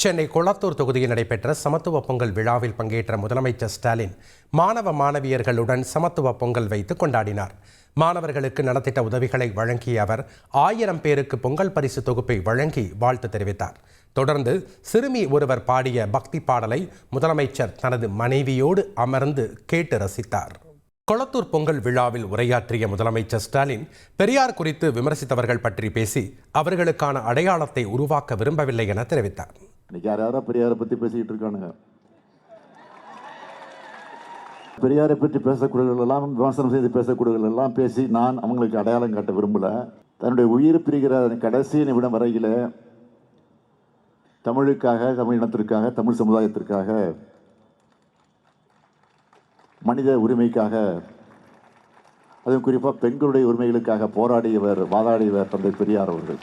சென்னை கொளத்தூர் தொகுதியில் நடைபெற்ற சமத்துவ பொங்கல் விழாவில் பங்கேற்ற முதலமைச்சர் ஸ்டாலின் மாணவ மாணவியர்களுடன் சமத்துவ பொங்கல் வைத்து கொண்டாடினார். மாணவர்களுக்கு நலத்திட்ட உதவிகளை வழங்கிய அவர் ஆயிரம் பேருக்கு பொங்கல் பரிசு தொகுப்பை வழங்கி வாழ்த்து தெரிவித்தார். தொடர்ந்து சிறுமி ஒருவர் பாடிய பக்தி பாடலை முதலமைச்சர் தனது மனைவியோடு அமர்ந்து கேட்டு ரசித்தார். கொளத்தூர் பொங்கல் விழாவில் உரையாற்றிய முதலமைச்சர் ஸ்டாலின் பெரியார் குறித்து விமர்சித்தவர்கள் பற்றி பேசி அவர்களுக்கான அடையாளத்தை உருவாக்க விரும்பவில்லை என தெரிவித்தார். இன்னைக்கு யார் யாரோ பெரியாரை பற்றி பேசிக்கிட்டு இருக்கானுங்க. பெரியாரை பற்றி பேசக்கூடியவர்கள் எல்லாம் விமர்சனம் செய்து பேசக்கூடியவர்கள் எல்லாம் பேசி நான் அவங்களுக்கு அடையாளம் காட்ட விரும்பல. தன்னுடைய உயிர் பிரிகிற கடைசி நிமிடம் வரையில் தமிழுக்காக தமிழ் இனத்திற்காக தமிழ் சமுதாயத்திற்காக மனித உரிமைக்காக அதுவும் குறிப்பாக பெண்களுடைய உரிமைகளுக்காக போராடியவர் வாதாடியவர் தந்தை பெரியார் அவர்கள்.